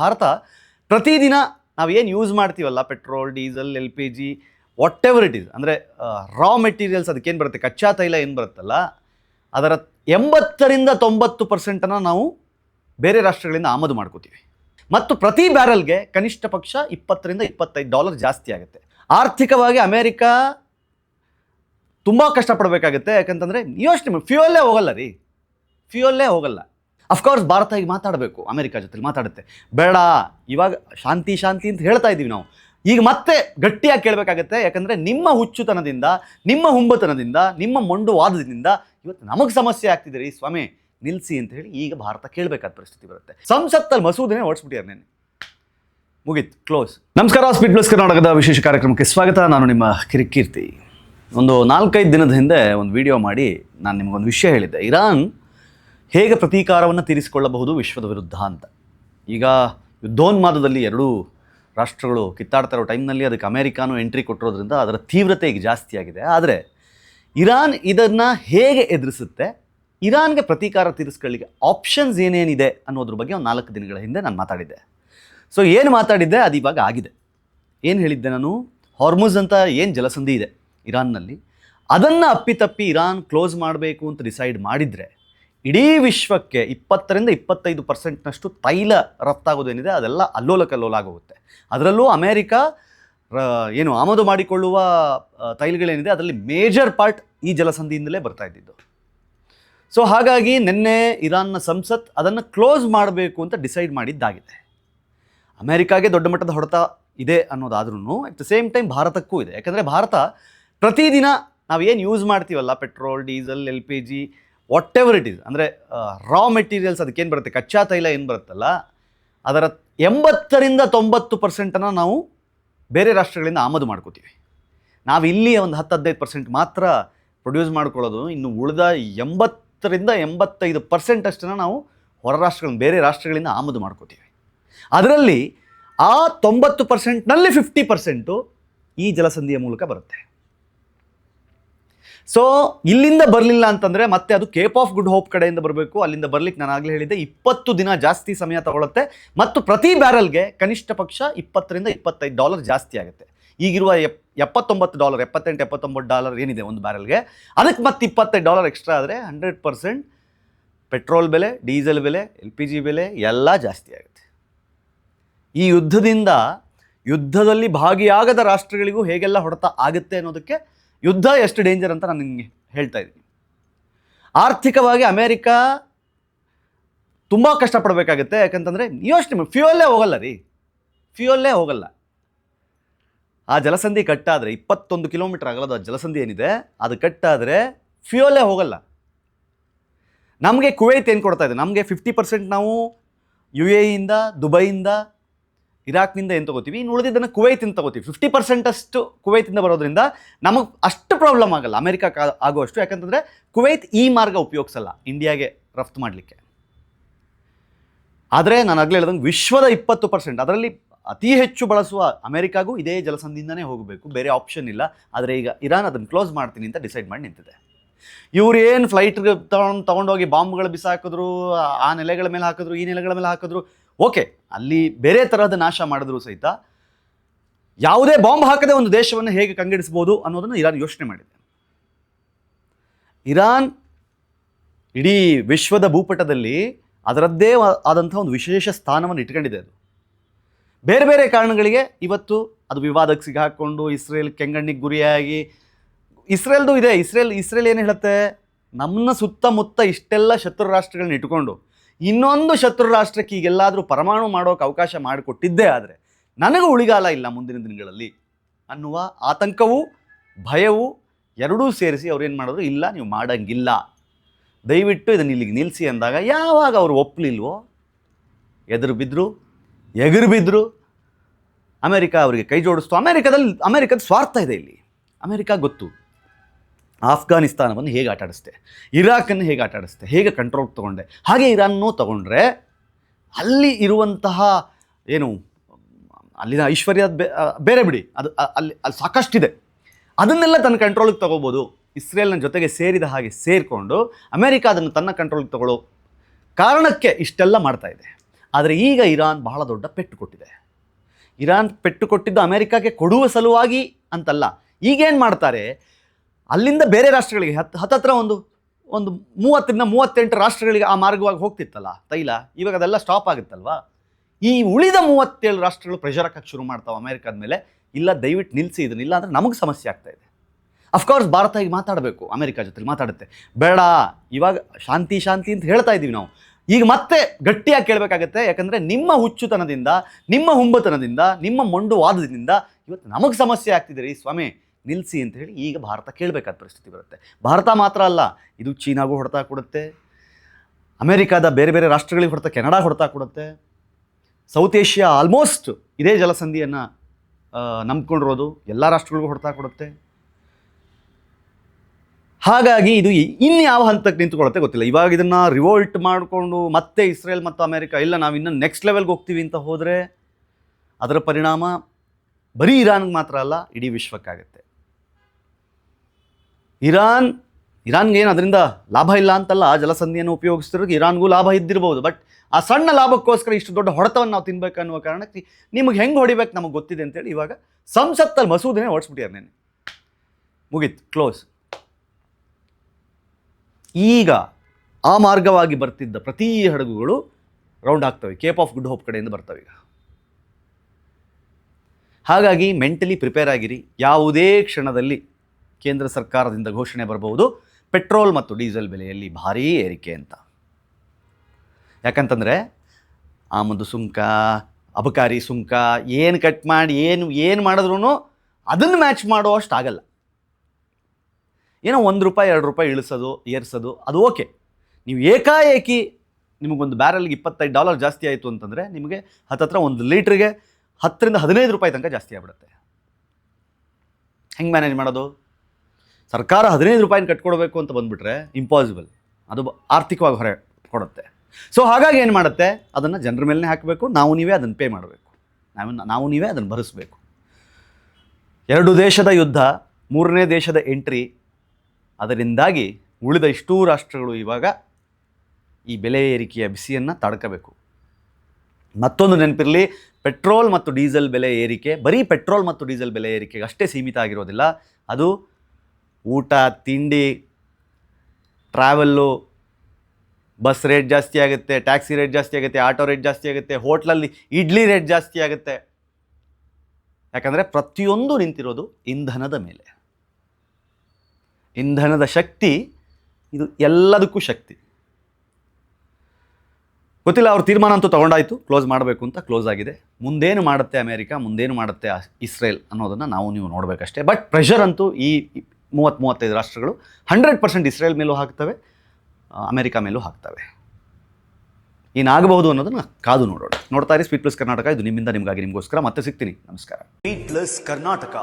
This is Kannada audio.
ಭಾರತ ಪ್ರತಿದಿನ ನಾವು ಏನು ಯೂಸ್ ಮಾಡ್ತೀವಲ್ಲ? Petrol diesel L P G whatever it is ಅಂದರೆ ರಾ ಮೆಟೀರಿಯಲ್ಸ್ ಅದಕ್ಕೇನು ಬರುತ್ತೆ? ಕಚ್ಚಾ ತೈಲ ಏನು ಬರುತ್ತಲ್ಲ? ಅದರ ಎಂಬತ್ತರಿಂದ ತೊಂಬತ್ತು ಪರ್ಸೆಂಟನ್ನು ನಾವು ಬೇರೆ ರಾಷ್ಟ್ರಗಳಿಂದ ಆಮದು ಮಾಡ್ಕೋತೀವಿ. ಮತ್ತು ಪ್ರತಿ ಬ್ಯಾರಲ್ಗೆ ಕನಿಷ್ಠ ಪಕ್ಷ ಇಪ್ಪತ್ತರಿಂದ ಇಪ್ಪತ್ತೈದು ಡಾಲರ್ ಜಾಸ್ತಿ ಆಗುತ್ತೆ. ಆರ್ಥಿಕವಾಗಿ ಅಮೇರಿಕಾ ತುಂಬ ಕಷ್ಟಪಡಬೇಕಾಗುತ್ತೆ. ಯಾಕಂತಂದರೆ, ಯೋಚನೆ ಫ್ಯೂಯಲ್ಲೇ ಹೋಗಲ್ಲ ರೀ. ಫ್ಯೂಯಲ್ಲೇ ಹೋಗಲ್ಲ. ಅಫ್ಕೋರ್ಸ್ ಭಾರತ ಈಗ ಮಾತಾಡಬೇಕು, ಅಮೆರಿಕ ಜೊತೆ ಮಾತಾಡುತ್ತೆ. ಬೇಡ, ಇವಾಗ ಶಾಂತಿ ಶಾಂತಿ ಅಂತ ಹೇಳ್ತಾ ಇದ್ದೀವಿ ನಾವು. ಈಗ ಮತ್ತೆ ಗಟ್ಟಿಯಾಗಿ ಕೇಳಬೇಕಾಗತ್ತೆ, ಯಾಕಂದರೆ ನಿಮ್ಮ ಹುಚ್ಚುತನದಿಂದ, ನಿಮ್ಮ ಹುಂಬತನದಿಂದ, ನಿಮ್ಮ ಮೊಂಡು ವಾದದಿಂದ ಇವತ್ತು ನಮಗೆ ಸಮಸ್ಯೆ ಆಗ್ತಿದೆ ರೀ, ಸ್ವಾಮಿ ನಿಲ್ಲಿಸಿ ಅಂತ ಹೇಳಿ ಈಗ ಭಾರತ ಕೇಳಬೇಕಾದ ಪರಿಸ್ಥಿತಿ ಬರುತ್ತೆ. ಸಂಸತ್ತಲ್ಲಿ ಮಸೂದೆನೇ ಓಡಿಸ್ಬಿಟ್ಟಿದ್ದಾರೆ ನೆನ್ನೆ. ಮುಗೀತು ಕ್ಲೋಸ್ ನಮಸ್ಕಾರ ಸ್ಪೀಡ್ ಪ್ಲಸ್ ಕರ್ನಾಟಕದ ವಿಶೇಷ ಕಾರ್ಯಕ್ರಮಕ್ಕೆ ಸ್ವಾಗತ. ನಾನು ನಿಮ್ಮ ಕಿರಿಕೀರ್ತಿ ಒಂದು ನಾಲ್ಕೈದು ದಿನದ ಹಿಂದೆ ಒಂದು ವಿಡಿಯೋ ಮಾಡಿ ನಾನು ನಿಮಗೊಂದು ವಿಷಯ ಹೇಳಿದ್ದೆ. ಇರಾನ್ ಹೇಗೆ ಪ್ರತೀಕಾರವನ್ನು ತೀರಿಸಿಕೊಳ್ಳಬಹುದು ವಿಶ್ವದ ವಿರುದ್ಧ ಅಂತ. ಈಗ ಯುದ್ಧೋನ್ಮಾದದಲ್ಲಿ ಎರಡೂ ರಾಷ್ಟ್ರಗಳು ಕಿತ್ತಾಡ್ತಾ ಇರೋ ಟೈಮ್ನಲ್ಲಿ ಅದಕ್ಕೆ ಅಮೇರಿಕಾನು ಎಂಟ್ರಿ ಕೊಟ್ಟಿರೋದ್ರಿಂದ ಅದರ ತೀವ್ರತೆ ಈಗ ಜಾಸ್ತಿ ಆಗಿದೆ. ಆದರೆ ಇರಾನ್ ಇದನ್ನು ಹೇಗೆ ಎದುರಿಸುತ್ತೆ? ಇರಾನ್ಗೆ ಪ್ರತೀಕಾರ ತೀರಿಸ್ಕೊಳ್ಳಿಕ್ಕೆ ಆಪ್ಷನ್ಸ್ ಏನೇನಿದೆ ಅನ್ನೋದ್ರ ಬಗ್ಗೆ ಒಂದು ನಾಲ್ಕು ದಿನಗಳ ಹಿಂದೆ ನಾನು ಮಾತಾಡಿದ್ದೆ. ಸೊ ಏನು ಮಾತಾಡಿದ್ದೆ? ಅದು ಇವಾಗ ಆಗಿದೆ. ಏನು ಹೇಳಿದ್ದೆ ನಾನು? ಹಾರ್ಮೋಸ್ ಅಂತ ಏನು ಜಲಸಂಧಿ ಇದೆ ಇರಾನ್ನಲ್ಲಿ. ಅದನ್ನು ಅಪ್ಪಿತಪ್ಪಿ ಇರಾನ್ ಕ್ಲೋಸ್ ಮಾಡಬೇಕು ಅಂತ ಡಿಸೈಡ್ ಮಾಡಿದರೆ ಇಡೀ ವಿಶ್ವಕ್ಕೆ ಇಪ್ಪತ್ತರಿಂದ ಇಪ್ಪತ್ತೈದು ಪರ್ಸೆಂಟ್ನಷ್ಟು ತೈಲ ರಫ್ತಾಗೋದೇನಿದೆ, ಅದೆಲ್ಲ ಅಲ್ಲೋಲ ಕಲ್ಲೋಲ ಆಗೋಗುತ್ತೆ ಅದರಲ್ಲೂ ಅಮೇರಿಕಾ ಏನು ಆಮದು ಮಾಡಿಕೊಳ್ಳುವ ತೈಲಗಳೇನಿದೆ, ಅದರಲ್ಲಿ ಮೇಜರ್ ಪಾರ್ಟ್ ಈ ಜಲಸಂಧಿಯಿಂದಲೇ ಬರ್ತಾ ಇದ್ದಿದ್ದು. ಸೊ ಹಾಗಾಗಿ ನಿನ್ನೆ ಇರಾನ್ನ ಸಂಸತ್ ಅದನ್ನು ಕ್ಲೋಸ್ ಮಾಡಬೇಕು ಅಂತ ಡಿಸೈಡ್ ಮಾಡಿದ್ದಾಗಿದೆ. ಅಮೇರಿಕಾಗೆ ದೊಡ್ಡ ಮಟ್ಟದ ಹೊಡೆತ ಇದೆ ಅನ್ನೋದಾದ್ರೂ ಅಟ್ ದ ಸೇಮ್ ಟೈಮ್ ಭಾರತಕ್ಕೂ ಇದೆ. ಯಾಕಂದರೆ ಭಾರತ ಪ್ರತಿದಿನ ನಾವು ಏನು ಯೂಸ್ ಮಾಡ್ತೀವಲ್ಲ, petrol, diesel, L P G whatever it is ಅಂದರೆ ರಾ ಮೆಟೀರಿಯಲ್ಸ್ ಅದಕ್ಕೇನು ಬರುತ್ತೆ? ಕಚ್ಚಾ ತೈಲ ಏನು ಬರುತ್ತಲ್ಲ, ಅದರ ಎಂಬತ್ತರಿಂದ ತೊಂಬತ್ತು ಪರ್ಸೆಂಟನ್ನು ನಾವು ಬೇರೆ ರಾಷ್ಟ್ರಗಳಿಂದ ಆಮದು ಮಾಡ್ಕೋತೀವಿ. ನಾವು ಇಲ್ಲಿ ಒಂದು ಹತ್ತು ಹದಿನೈದು ಪರ್ಸೆಂಟ್ ಮಾತ್ರ ಪ್ರೊಡ್ಯೂಸ್ ಮಾಡ್ಕೊಳ್ಳೋದು, ಇನ್ನು ಉಳಿದ ಎಂಬತ್ತರಿಂದ ಎಂಬತ್ತೈದು ಪರ್ಸೆಂಟ್ ಅಷ್ಟನ್ನು ನಾವು ಹೊರ ರಾಷ್ಟ್ರಗಳಿಂದ, ಬೇರೆ ರಾಷ್ಟ್ರಗಳಿಂದ ಆಮದು ಮಾಡ್ಕೋತೀವಿ. ಅದರಲ್ಲಿ ಆ ತೊಂಬತ್ತು ಪರ್ಸೆಂಟ್ನಲ್ಲಿ ಫಿಫ್ಟಿ ಪರ್ಸೆಂಟು ಈ ಜಲಸಂಧಿಯ ಮೂಲಕ ಬರುತ್ತೆ. ಸೊ ಇಲ್ಲಿಂದ ಬರಲಿಲ್ಲ ಅಂತಂದರೆ ಮತ್ತೆ ಅದು ಕೇಪ್ ಆಫ್ ಗುಡ್ ಹೋಪ್ ಕಡೆಯಿಂದ ಬರಬೇಕು. ಅಲ್ಲಿಂದ ಬರ್ಲಿಕ್ಕೆ ನಾನು ಆಗಲೇ ಹೇಳಿದ್ದೆ, ಇಪ್ಪತ್ತು ದಿನ ಜಾಸ್ತಿ ಸಮಯ ತಗೊಳುತ್ತೆ. ಮತ್ತು ಪ್ರತಿ ಬ್ಯಾರಲ್ಗೆ ಕನಿಷ್ಠ ಪಕ್ಷ ಇಪ್ಪತ್ತರಿಂದ ಇಪ್ಪತ್ತೈದು ಡಾಲರ್ ಜಾಸ್ತಿ ಆಗುತ್ತೆ. ಈಗಿರುವ ಎಪ್, ಎಪ್ಪತ್ತೊಂಬತ್ತು ಡಾಲರ್ ಎಪ್ಪತ್ತೆಂಟು, ಎಪ್ಪತ್ತೊಂಬತ್ತು ಡಾಲರ್ ಏನಿದೆ ಒಂದು ಬ್ಯಾರಲ್ಗೆ? ಅದಕ್ಕೆ ಮತ್ತೆ ಇಪ್ಪತ್ತೈದು ಡಾಲರ್ ಎಕ್ಸ್ಟ್ರಾ ಆದರೆ ಹಂಡ್ರೆಡ್ ಪರ್ಸೆಂಟ್ ಪೆಟ್ರೋಲ್ ಬೆಲೆ ಡೀಸೆಲ್ ಬೆಲೆ ಎಲ್ ಪಿ ಜಿ ಬೆಲೆ ಎಲ್ಲ ಜಾಸ್ತಿ ಆಗುತ್ತೆ. ಈ ಯುದ್ಧದಿಂದ, ಯುದ್ಧದಲ್ಲಿ ಭಾಗಿಯಾಗದ ರಾಷ್ಟ್ರಗಳಿಗೂ ಹೇಗೆಲ್ಲ ಹೊಡೆತ ಆಗುತ್ತೆ ಅನ್ನೋದಕ್ಕೆ ಯುದ್ಧ ಎಷ್ಟು ಡೇಂಜರ್ ಅಂತ ನಾನು ನಿಮಗೆ ಹೇಳ್ತಾ ಇದ್ದೀನಿ. ಆರ್ಥಿಕವಾಗಿ ಅಮೇರಿಕಾ ತುಂಬ ಕಷ್ಟಪಡಬೇಕಾಗುತ್ತೆ, ಯಾಕಂತಂದರೆ ಯೋಚನೆ ಫ್ಯೂಯಲ್ಲೇ ಹೋಗಲ್ಲ ರೀ. ಫ್ಯೂಯಲ್ಲೇ ಹೋಗಲ್ಲ. ಆ ಜಲಸಂಧಿ ಕಟ್ಟಾದರೆ ಇಪ್ಪತ್ತೊಂದು ಕಿಲೋಮೀಟರ್ ಅಗಲದ ಜಲಸಂಧಿ ಏನಿದೆ, ಅದು ಕಟ್ಟಾದರೆ ಫ್ಯೂಯಲ್ಲೇ ಹೋಗಲ್ಲ. ನಮಗೆ ಕುವೈತ್ ಏನು ಕೊಡ್ತಾ ಇದೆ? ನಮಗೆ ಫಿಫ್ಟಿ ಪರ್ಸೆಂಟ್ ನಾವು ಯು ಎ ಇಂದ, ದುಬೈಯಿಂದ ಇರಾಕ್ನಿಂದ ಏನು ತಗೋತೀವಿ? ಇನ್ನು ಉಳಿದಿದ್ದನ್ನು ಕುವೈತಿಂದ ತಗೋತೀವಿ. ಫಿಫ್ಟಿ ಪರ್ಸೆಂಟ್ ಅಷ್ಟು ಕುವೈತಿಂದ ಬರೋದ್ರಿಂದ ನಮಗೆ ಅಷ್ಟು ಪ್ರಾಬ್ಲಮ್ ಆಗಲ್ಲ. ಅಮೆರಿಕ ಆಗುವಷ್ಟು. ಯಾಕಂತಂದರೆ ಕುವೈತ್ ಈ ಮಾರ್ಗ ಉಪಯೋಗಿಸಲ್ಲ. ಇಂಡಿಯಾಗೆ ರಫ್ತು ಮಾಡಲಿಕ್ಕೆ. ಆದರೆ ನಾನು ಆಗಲೇ ಹೇಳ್ದಂಗೆ ವಿಶ್ವದ ಇಪ್ಪತ್ತು ಪರ್ಸೆಂಟ್ ಅದರಲ್ಲಿ ಅತಿ ಹೆಚ್ಚು ಬಳಸುವ ಅಮೆರಿಕಾಗೂ ಇದೇ ಜಲಸಂಧಿಯಿಂದನೇ ಹೋಗಬೇಕು. ಬೇರೆ ಆಪ್ಷನ್ ಇಲ್ಲ. ಆದರೆ ಈಗ ಇರಾನ್ ಅದನ್ನು ಕ್ಲೋಸ್ ಮಾಡ್ತೀನಿ ಅಂತ ಡಿಸೈಡ್ ಮಾಡಿ ನಿಂತಿದೆ. ಇವ್ರು ಏನು ಫ್ಲೈಟ್ ತಗೊಂಡು ತೊಗೊಂಡೋಗಿ ಬಾಂಬ್ಗಳು ಬಿಸಾಕಿದ್ರು ಆ ನೆಲೆಗಳ ಮೇಲೆ ಹಾಕಿದ್ರು, ಈ ನೆಲೆಗಳ ಮೇಲೆ ಹಾಕಿದ್ರು ಓಕೆ, ಅಲ್ಲಿ ಬೇರೆ ತರಹದ ನಾಶ ಮಾಡಿದ್ರು ಸಹಿತ ಯಾವುದೇ ಬಾಂಬ್ ಹಾಕದೆ ಒಂದು ದೇಶವನ್ನು ಹೇಗೆ ಕಂಗೆಡಿಸ್ಬೋದು ಅನ್ನೋದನ್ನು ಇರಾನ್ ಯೋಚನೆ ಮಾಡಿದೆ. ಇರಾನ್ ಇಡೀ ವಿಶ್ವದ ಭೂಪಟದಲ್ಲಿ ಅದರದ್ದೇ ಆದಂಥ ಒಂದು ವಿಶೇಷ ಸ್ಥಾನವನ್ನು ಇಟ್ಕೊಂಡಿದೆ ಅದು. ಬೇರೆ ಬೇರೆ ಕಾರಣಗಳಿಗೆ ಇವತ್ತು ಅದು ವಿವಾದಕ್ಕೆ ಸಿಗಾಕೊಂಡು ಇಸ್ರೇಲ್ ಕೆಂಗಣ್ಣಿಗೆ ಗುರಿಯಾಗಿ, ಇಸ್ರೇಲ್ದು ಇದೆ, ಇಸ್ರೇಲ್ ಇಸ್ರೇಲ್ ಏನು ಹೇಳುತ್ತೆ? ನಮ್ಮ ಸುತ್ತಮುತ್ತ ಇಷ್ಟೆಲ್ಲ ಶತ್ರು ರಾಷ್ಟ್ರಗಳನ್ನ ಇಟ್ಕೊಂಡು ಇನ್ನೊಂದು ಶತ್ರು ರಾಷ್ಟ್ರಕ್ಕೆ ಈಗೆಲ್ಲಾದರೂ ಪರಮಾಣು ಮಾಡೋಕೆ ಅವಕಾಶ ಮಾಡಿಕೊಟ್ಟಿದ್ದೇ ಆದರೆ ನನಗೂ ಉಳಿಗಾಲ ಇಲ್ಲ ಮುಂದಿನ ದಿನಗಳಲ್ಲಿ. ಅನ್ನುವ ಆತಂಕವೂ, ಭಯವು ಎರಡೂ ಸೇರಿಸಿ ಅವ್ರೇನು ಮಾಡಿದ್ರು, ಇಲ್ಲ, ನೀವು ಮಾಡಂಗಿಲ್ಲ. ದಯವಿಟ್ಟು ಇದನ್ನು ಇಲ್ಲಿಗೆ ನಿಲ್ಲಿಸಿ ಅಂದಾಗ ಯಾವಾಗ ಅವರು ಒಪ್ಪಲಿಲ್ವೋ ಎದುರು ಬಿದ್ದರು ಎಗರು ಬಿದ್ದರು ಅಮೆರಿಕ ಅವರಿಗೆ ಕೈ ಜೋಡಿಸ್ತು. ಅಮೆರಿಕದಲ್ಲಿ, ಅಮೆರಿಕದ ಸ್ವಾರ್ಥ ಇದೆ ಇಲ್ಲಿ. ಅಮೆರಿಕ ಗೊತ್ತು. ಆಫ್ಘಾನಿಸ್ತಾನವನ್ನು ಹೇಗೆ ಆಟ ಆಡಿಸ್ತೆ ಇರಾಕನ್ನು ಹೇಗೆ ಆಟ ಆಡಿಸ್ತೆ ಹೇಗೆ ಕಂಟ್ರೋಲ್ ತೊಗೊಂಡೆ? ಹಾಗೆ ಇರಾನ್ನೂ ತೊಗೊಂಡ್ರೆ ಅಲ್ಲಿ ಇರುವಂತಹ ಏನು, ಅಲ್ಲಿನ ಐಶ್ವರ್ಯ ಬೇರೆ ಬಿಡಿ. ಅದು ಅಲ್ಲಿ ಅಲ್ಲಿ ಸಾಕಷ್ಟಿದೆ. ಅದನ್ನೆಲ್ಲ ತನ್ನ ಕಂಟ್ರೋಲಿಗೆ ತೊಗೋಬೋದು. ಇಸ್ರೇಲ್ನ ಜೊತೆಗೆ ಸೇರಿದ ಹಾಗೆ ಸೇರಿಕೊಂಡು ಅಮೆರಿಕ ಅದನ್ನು ತನ್ನ ಕಂಟ್ರೋಲಿಗೆ ತಗೊಳ್ಳೋ ಕಾರಣಕ್ಕೆ ಇಷ್ಟೆಲ್ಲ ಮಾಡ್ತಾ ಇದೆ. ಆದರೆ ಈಗ ಇರಾನ್ ಬಹಳ ದೊಡ್ಡ ಪೆಟ್ಟು ಕೊಟ್ಟಿದೆ. ಇರಾನ್ ಪೆಟ್ಟು ಕೊಟ್ಟಿದ್ದು ಅಮೇರಿಕಾಗೆ ಕೊಡುವ ಸಲುವಾಗಿ ಅಂತಲ್ಲ. ಈಗೇನು ಮಾಡ್ತಾರೆ? ಅಲ್ಲಿಂದ ಬೇರೆ ರಾಷ್ಟ್ರಗಳಿಗೆ ಹತ್ತು ಹತ್ತತ್ರ ಒಂದು ಒಂದು ಮೂವತ್ತರಿಂದ ಮೂವತ್ತೆಂಟು ರಾಷ್ಟ್ರಗಳಿಗೆ ಆ ಮಾರ್ಗವಾಗಿ ಹೋಗ್ತಿತ್ತಲ್ಲ, ತೈಲ, ಇವಾಗ ಅದೆಲ್ಲ ಸ್ಟಾಪ್ ಆಗುತ್ತಲ್ವಾ? ಈ ಉಳಿದ ಮೂವತ್ತೇಳು ರಾಷ್ಟ್ರಗಳು ಪ್ರೆಷರ್ ಹಾಕಕ್ಕೆ ಶುರು ಮಾಡ್ತಾವೆ ಅಮೇರಿಕಾದ ಮೇಲೆ. ಇಲ್ಲ, ದಯವಿಟ್ಟು ನಿಲ್ಲಿಸಿ ಇದನ್ನ, ಇಲ್ಲ ಅಂದರೆ ನಮಗೆ ಸಮಸ್ಯೆ ಆಗ್ತಾ ಇದೆ. ಅಫ್ಕೋರ್ಸ್ ಭಾರತ ಈಗ ಮಾತಾಡಬೇಕು, ಅಮೆರಿಕ ಜೊತೆ ಮಾತಾಡುತ್ತೆ. ಬೇಡ, ಇವಾಗ ಶಾಂತಿ ಶಾಂತಿ ಅಂತ ಹೇಳ್ತಾ ಇದ್ದೀವಿ ನಾವು. ಈಗ ಮತ್ತೆ ಗಟ್ಟಿಯಾಗಿ ಕೇಳಬೇಕಾಗತ್ತೆ, ಯಾಕಂದರೆ ನಿಮ್ಮ ಹುಚ್ಚುತನದಿಂದ, ನಿಮ್ಮ ಹುಂಬತನದಿಂದ, ನಿಮ್ಮ ಮೊಂಡು ವಾದದಿಂದ ಇವತ್ತು ನಮಗೆ ಸಮಸ್ಯೆ ಆಗ್ತಿದೆ ರೀ ಸ್ವಾಮಿ. ನಿಲ್ಲಿಸಿ ಅಂತ ಹೇಳಿ ಈಗ ಭಾರತ ಕೇಳಬೇಕಾದ ಪರಿಸ್ಥಿತಿ ಬರುತ್ತೆ. ಭಾರತ ಮಾತ್ರ ಅಲ್ಲ, ಇದು ಚೀನಾಗೂ ಹೊಡೆತ ಕೊಡುತ್ತೆ. ಅಮೆರಿಕಾದ ಬೇರೆ ಬೇರೆ ರಾಷ್ಟ್ರಗಳಿಗೆ ಹೊಡೆತ ಕೆನಡಾ ಹೊಡೆತ ಕೊಡುತ್ತೆ. ಸೌತ್ ಏಷ್ಯಾ ಆಲ್ಮೋಸ್ಟ್ ಇದೇ ಜಲಸಂಧಿಯನ್ನು ನಂಬ್ಕೊಂಡಿರೋದು. ಎಲ್ಲ ರಾಷ್ಟ್ರಗಳಿಗೂ ಹೊಡೆತ ಕೊಡುತ್ತೆ. ಹಾಗಾಗಿ ಇದು ಇನ್ಯಾವ ಹಂತಕ್ಕೆ ನಿಂತುಕೊಳ್ಳುತ್ತೆ ಗೊತ್ತಿಲ್ಲ. ಇವಾಗ ಇದನ್ನು ರಿವೋಲ್ಟ್ ಮಾಡಿಕೊಂಡು ಮತ್ತೆ ಇಸ್ರೇಲ್ ಮತ್ತು ಅಮೆರಿಕ, ಇಲ್ಲ ನಾವು ಇನ್ನೂ ನೆಕ್ಸ್ಟ್ ಲೆವೆಲ್ಗೆ ಹೋಗ್ತೀವಿ ಅಂತ ಹೋದರೆ ಅದರ ಪರಿಣಾಮ ಬರೀ ಇರಾನ್ಗೆ ಮಾತ್ರ ಅಲ್ಲ, ಇಡೀ ವಿಶ್ವಕ್ಕಾಗತ್ತೆ. ಇರಾನ್, ಇರಾನ್ಗೆ ಏನು ಅದರಿಂದ ಲಾಭ ಇಲ್ಲ ಅಂತಲ್ಲ, ಆ ಜಲಸಂಧಿಯನ್ನು ಉಪಯೋಗಿಸ್ತಿರೋದು ಇರಾನ್ಗೂ ಲಾಭ ಇದ್ದಿರ್ಬೋದು. ಬಟ್ ಆ ಸಣ್ಣ ಲಾಭಕ್ಕೋಸ್ಕರ ಇಷ್ಟು ದೊಡ್ಡ ಹೊಡೆತವನ್ನು ನಾವು ತಿನ್ಬೇಕು ಅನ್ನುವ ಕಾರಣಕ್ಕೆ ನಿಮಗೆ ಹೆಂಗೆ ಹೊಡಿಬೇಕು ನಮಗೆ ಗೊತ್ತಿದೆ ಅಂತೇಳಿ ಇವಾಗ ಸಂಸತ್ತಲ್ಲಿ ಮಸೂದೆನೇ ಓಡಿಸ್ಬಿಟ್ಟಿದ್ದಾರೆ ನೆನೆ ಮುಗೀತು ಕ್ಲೋಸ್ ಈಗ ಆ ಮಾರ್ಗವಾಗಿ ಬರ್ತಿದ್ದ ಪ್ರತಿ ಹಡಗುಗಳು ರೌಂಡ್ ಆಗ್ತವೆ. ಕೇಪ್ ಆಫ್ ಗುಡ್ ಹೋಪ್ ಕಡೆಯಿಂದ ಬರ್ತವೆ ಈಗ. ಹಾಗಾಗಿ ಮೆಂಟಲಿ ಪ್ರಿಪೇರ್ ಆಗಿರಿ. ಯಾವುದೇ ಕ್ಷಣದಲ್ಲಿ ಕೇಂದ್ರ ಸರ್ಕಾರದಿಂದ ಘೋಷಣೆ ಬರಬಹುದು. ಪೆಟ್ರೋಲ್ ಮತ್ತು ಡೀಸೆಲ್ ಬೆಲೆಯಲ್ಲಿ ಭಾರೀ ಏರಿಕೆ ಅಂತ. ಯಾಕಂತಂದರೆ ಆಮದು ಸುಂಕ, ಅಬಕಾರಿ ಸುಂಕ, ಏನು ಕಟ್ ಮಾಡಿ, ಏನು ಏನು ಮಾಡಿದ್ರೂ ಅದನ್ನು ಮ್ಯಾಚ್ ಮಾಡುವಷ್ಟು ಆಗಲ್ಲ. ಏನೋ ಒಂದು ರೂಪಾಯಿ, ಎರಡು ರೂಪಾಯಿ ಇಳಿಸೋದು, ಏರಿಸೋದು, ಅದು ಓಕೆ. ನೀವು ಏಕಾಏಕಿ ನಿಮಗೊಂದು ಬ್ಯಾರಲ್ಗೆ ಇಪ್ಪತ್ತೈದು ಡಾಲರ್ ಜಾಸ್ತಿ ಆಯಿತು ಅಂತಂದರೆ ನಿಮಗೆ ಹತ್ತತ್ರ ಒಂದು ಲೀಟ್ರಿಗೆ ಹತ್ತರಿಂದ ಹದಿನೈದು ರೂಪಾಯಿ ತನಕ ಜಾಸ್ತಿ ಆಗ್ಬಿಡುತ್ತೆ. ಹೆಂಗೆ ಮ್ಯಾನೇಜ್ ಮಾಡೋದು? ಸರ್ಕಾರ ಹದಿನೈದು ರೂಪಾಯಿನ ಕಟ್ಕೊಡ್ಬೇಕು ಅಂತ ಬಂದುಬಿಟ್ರೆ ಇಂಪಾಸಿಬಲ್ ಅದು ಆರ್ಥಿಕವಾಗಿ ಹೊರ ಕೊಡುತ್ತೆ. ಸೊ ಹಾಗಾಗಿ ಏನು ಮಾಡುತ್ತೆ? ಅದನ್ನು ಜನರ ಮೇಲೆ ಹಾಕಬೇಕು, ನಾವು ನೀವೇ ಅದನ್ನು ಪೇ ಮಾಡಬೇಕು. ನಾವು ನಾವು ನೀವೇ ಅದನ್ನು ಭರಿಸಬೇಕು. ಎರಡು ದೇಶದ ಯುದ್ಧ, ಮೂರನೇ ದೇಶದ ಎಂಟ್ರಿ ಅದರಿಂದಾಗಿ ಉಳಿದ ಇಷ್ಟೂ ರಾಷ್ಟ್ರಗಳು ಇವಾಗ ಈ ಬೆಲೆ ಏರಿಕೆಯ ಬಿಸಿಯನ್ನು ತಡ್ಕಬೇಕು. ಮತ್ತೊಂದು ನೆನಪಿರಲಿ, ಪೆಟ್ರೋಲ್ ಮತ್ತು ಡೀಸೆಲ್ ಬೆಲೆ ಏರಿಕೆ, ಬರೀ ಪೆಟ್ರೋಲ್ ಮತ್ತು ಡೀಸೆಲ್ ಬೆಲೆ ಏರಿಕೆಗೆ ಅಷ್ಟೇ ಸೀಮಿತ ಆಗಿರೋದಿಲ್ಲ. ಅದು ಊಟ, ತಿಂಡಿ ಟ್ರಾವೆಲ್ಲು ಬಸ್ ರೇಟ್ ಜಾಸ್ತಿ ಆಗುತ್ತೆ ಟ್ಯಾಕ್ಸಿ ರೇಟ್ ಜಾಸ್ತಿ ಆಗುತ್ತೆ ಆಟೋ ರೇಟ್ ಜಾಸ್ತಿ ಆಗುತ್ತೆ ಹೋಟ್ಲಲ್ಲಿ ಇಡ್ಲಿ ರೇಟ್ ಜಾಸ್ತಿ ಆಗುತ್ತೆ. ಯಾಕಂದರೆ ಪ್ರತಿಯೊಂದು ನಿಂತಿರೋದು ಇಂಧನದ ಮೇಲೆ. ಇಂಧನದ ಶಕ್ತಿ, ಇದು ಎಲ್ಲದಕ್ಕೂ ಶಕ್ತಿ. ಗೊತ್ತಿಲ್ಲ, ಅವ್ರ ತೀರ್ಮಾನ ಅಂತೂ ತೊಗೊಂಡಾಯಿತು. ಕ್ಲೋಸ್ ಮಾಡಬೇಕು ಅಂತ ಕ್ಲೋಸ್ ಆಗಿದೆ. ಮುಂದೇನು ಮಾಡುತ್ತೆ ಅಮೇರಿಕಾ, ಮುಂದೇನು ಮಾಡುತ್ತೆ ಇಸ್ರೇಲ್ ಅನ್ನೋದನ್ನು ನಾವು ನೀವು ನೋಡಬೇಕಷ್ಟೇ. ಬಟ್ ಪ್ರೆಷರ್ ಅಂತೂ ಈ ಮೂವತ್ತು ಮೂವತ್ತೈದು ರಾಷ್ಟ್ರಗಳು ಹಂಡ್ರೆಡ್ ಪರ್ಸೆಂಟ್ ಇಸ್ರೇಲ್ ಮೇಲೂ ಹಾಕ್ತವೆ ಅಮೆರಿಕಾ ಮೇಲೂ ಹಾಕ್ತವೆ. ಏನಾಗಬಹುದು ಅನ್ನೋದನ್ನು ಕಾದು ನೋಡೋಣ. ನೋಡ್ತಾ ಇರಿ ಸ್ವೀಟ್ ಪ್ಲಸ್ ಕರ್ನಾಟಕ ಇದು ನಿಮ್ಮಿಂದ, ನಿಮಗಾಗಿ ನಿಮಗೋಸ್ಕರ. ಮತ್ತೆ ಸಿಗ್ತೀನಿ. ನಮಸ್ಕಾರ. Sweet plus Karnataka